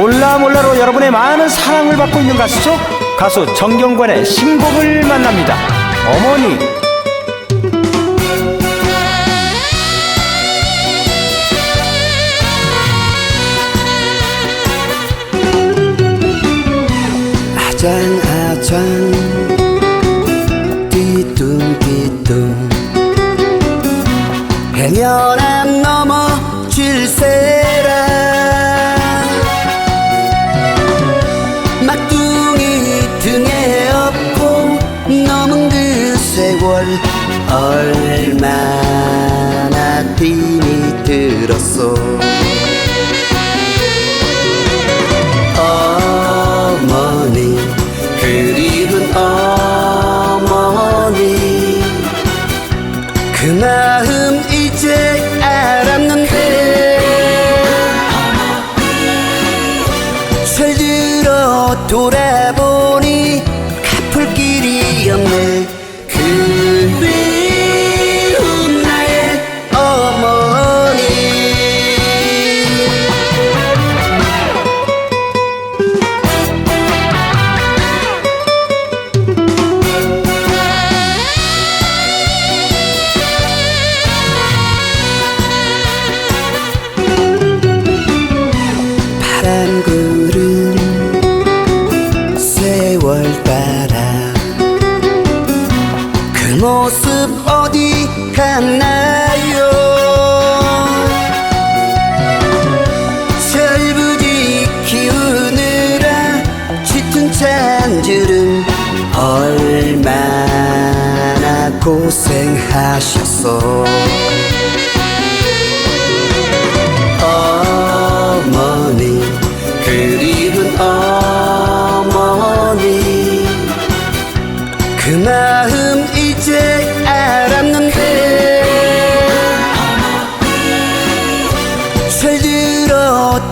몰라 몰라로 여러분의 많은 사랑을 받고 있는 가수죠. 가수 정경관의 신곡을 만납니다. 어머니. 아장 아장 띠뚱띠뚱 해면안 넘어 질세라 얼마나 힘이 들었어 어머니 그리운 어머니 그 마음 이제 알았는데. 철들어 돌아보 어디 갔나요? 철부지 키우느라 짙은 찬주름 얼마나 고생하셨어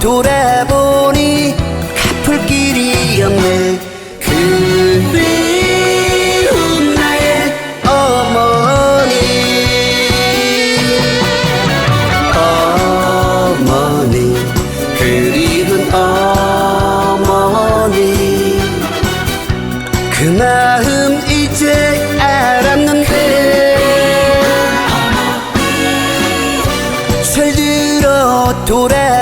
돌아보니 갚을 길이 없네. 그리운 나의 어머니. 어머니 그리운 어머니. 그 마음 이제 알았는데. 철들어 돌아보